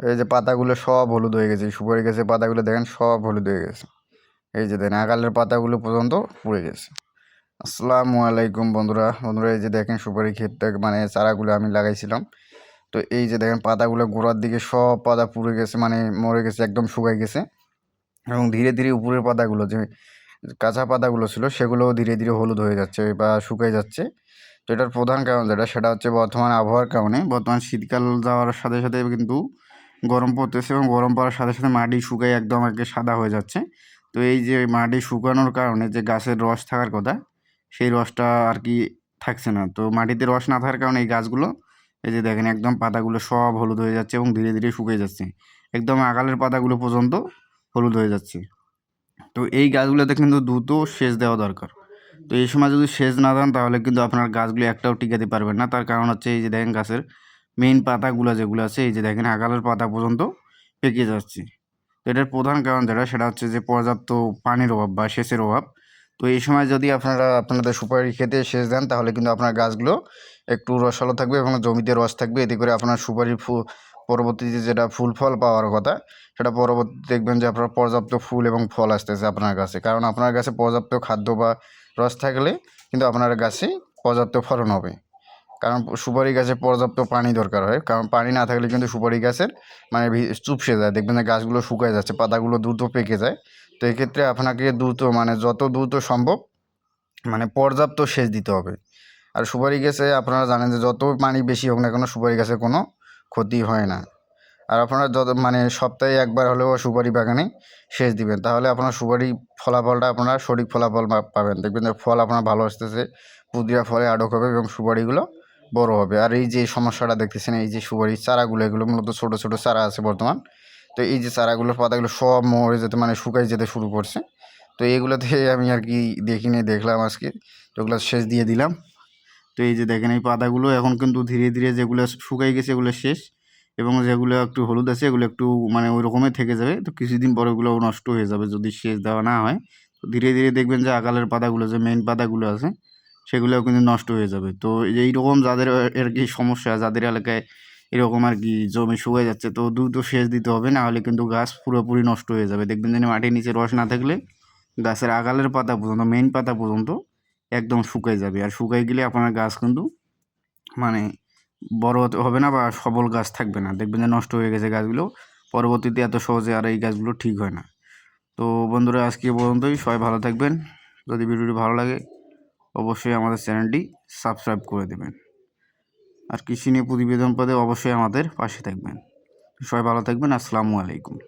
এই যে পাতাগুলো সব হলুদ হয়ে গেছে সুপারি গাছের পাতাগুলো দেখেন সব হলুদ হয়ে গেছে। এই যে দেখেন, আগালের পাতাগুলো পর্যন্ত পুড়ে গেছে। আসসালামু আলাইকুম বন্ধুরা বন্ধুরা, এই যে দেখেন সুপারি ক্ষেতটা মানে চারাগুলো আমি লাগাইছিলাম। তো এই যে দেখেন পাতাগুলো গোড়ার দিকে সব পাতা পুড়ে গেছে মানে মরে গেছে, একদম শুকাই গেছে। এবং ধীরে ধীরে উপরের পাতাগুলো যে কাঁচা পাতাগুলো ছিল, সেগুলোও ধীরে ধীরে হলুদ হয়ে যাচ্ছে বা শুকিয়ে যাচ্ছে। তো এটার প্রধান কারণ যেটা, সেটা হচ্ছে বর্তমান আবহাওয়ার কারণে। বর্তমান শীতকাল যাওয়ার সাথে সাথে কিন্তু গরম পড়তেছে এবং গরম পড়ার সাথে সাথে মাটি শুকাই একদম আগে সাদা হয়ে যাচ্ছে। তো এই যে মাটি শুকানোর কারণে যে গাছের রস থাকার কথা, সেই রসটা আর কি থাকছে না। তো মাটিতে রস না থাকার কারণে এই গাছগুলো, এই যে দেখেন একদম পাতাগুলো সব হলুদ হয়ে যাচ্ছে এবং ধীরে ধীরে শুকিয়ে যাচ্ছে। একদম আগালের পাতাগুলো পর্যন্ত হলুদ হয়ে যাচ্ছে। তো এই গাছগুলোতে কিন্তু দ্রুত সেচ দেওয়া দরকার। তো এই সময় যদি সেচ না দেন, তাহলে কিন্তু আপনার গাছগুলো একটাও টিকাতে পারবেন না। তার কারণ হচ্ছে এই যে দেখেন গাছের মেইন পাতাগুলো যেগুলো আছে, এই যে দেখেন আগালের পাতা পর্যন্ত পেকে যাচ্ছে। এটার প্রধান কারণ যেটা, সেটা হচ্ছে যে পর্যাপ্ত পানির অভাব বা সেচের অভাব। তো এই সময় যদি আপনারা আপনাদের সুপারি খেতে সেচ দেন, তাহলে কিন্তু আপনার গাছগুলো একটু রসালো থাকবে এবং জমিতে রস থাকবে। এতে করে আপনার সুপারি ফু, পরবর্তীতে যেটা ফুল ফল পাওয়ার কথা, সেটা পরবর্তী দেখবেন যে আপনার পর্যাপ্ত ফুল এবং ফল আসতেছে আপনার গাছে। কারণ আপনার গাছে পর্যাপ্ত খাদ্য বা রস থাকলে কিন্তু আপনার গাছে পর্যাপ্ত ফলন হবে। কারণ সুপারি গাছে পর্যাপ্ত পানি দরকার হয়। কারণ পানি না থাকলে কিন্তু সুপারি গাছের মানে চুপসে যায়। দেখবেন যে গাছগুলো শুকায় যাচ্ছে, পাতাগুলো দ্রুত পেকে যায়। তো এক্ষেত্রে আপনাকে দ্রুত মানে যত দ্রুত সম্ভব মানে পর্যাপ্ত সেচ দিতে হবে। আর সুপারি গাছে আপনারা জানেন যে যত পানি বেশি হোক না কেন সুপারি গাছের কোনো ক্ষতি হয় না। আর আপনারা যত মানে সপ্তাহে একবার হলেও সুপারি বাগানে সেচ দিবেন। তাহলে আপনার সুপারি ফলাফলটা আপনারা সঠিক ফলাফল পাবেন। দেখবেন যে ফল আপনার ভালো আসতেছে পুদিরা ফলে আটক হবে এবং সুপারিগুলো বড় হবে। আর এই যে সমস্যাটা দেখতেছেন, এই যে সুপারির চারাগুলো, এগুলো মূলত ছোটো ছোটো চারা আছে বর্তমান। তো এই যে চারাগুলোর পাতাগুলো সব মরে যেতে মানে শুকাই যেতে শুরু করছে। তো এইগুলোতে আমি আর কি দেখিনি, দেখলাম আজকে। তো ওগুলো শেষ দিয়ে দিলাম। তো এই যে দেখেন, এই পাতাগুলো এখন কিন্তু ধীরে ধীরে যেগুলো শুকাই গেছে, এগুলো শেষ। এবং যেগুলো একটু হলুদ আছে, এগুলো একটু মানে ওই রকমই থেকে যাবে। তো কিছুদিন পরে ওগুলো নষ্ট হয়ে যাবে যদি সেচ দেওয়া না হয়। তো ধীরে ধীরে দেখবেন যে আকালের পাতাগুলো, যে মেইন পাতাগুলো আছে সেগুলোও কিন্তু নষ্ট হয়ে যাবে। তো এইরকম যাদের আর কি সমস্যা, যাদের এলাকায় এরকম আর কি জমি শুকিয়ে যাচ্ছে, তো দ্রুত সেচ দিতে হবে না হলে কিন্তু গাছ পুরোপুরি নষ্ট হয়ে যাবে। দেখবেন যেন মাটির নিচে রস না থাকলে গাছের আগালের পাতা পর্যন্ত মেইন পাতা পর্যন্ত একদম শুকাই যাবে। আর শুকাই গেলে আপনার গাছ কিন্তু মানে বড় হবে না বা সবল গাছ থাকবে না। দেখবেন যে নষ্ট হয়ে গেছে গাছগুলো, পরবর্তীতে এত সহজে আর এই গাছগুলো ঠিক হয় না। তো বন্ধুরা, আজকে পর্যন্তই। সবাই ভালো থাকবেন। যদি ভিডিওটি ভালো লাগে অবশ্যই আমাদের চ্যানেলটি সাবস্ক্রাইব করে দেবেন। আর কৃষি নিয়ে প্রতিবেদন পদে অবশ্যই আমাদের পাশে থাকবেন। সবাই ভালো থাকবেন। আসসালামু আলাইকুম।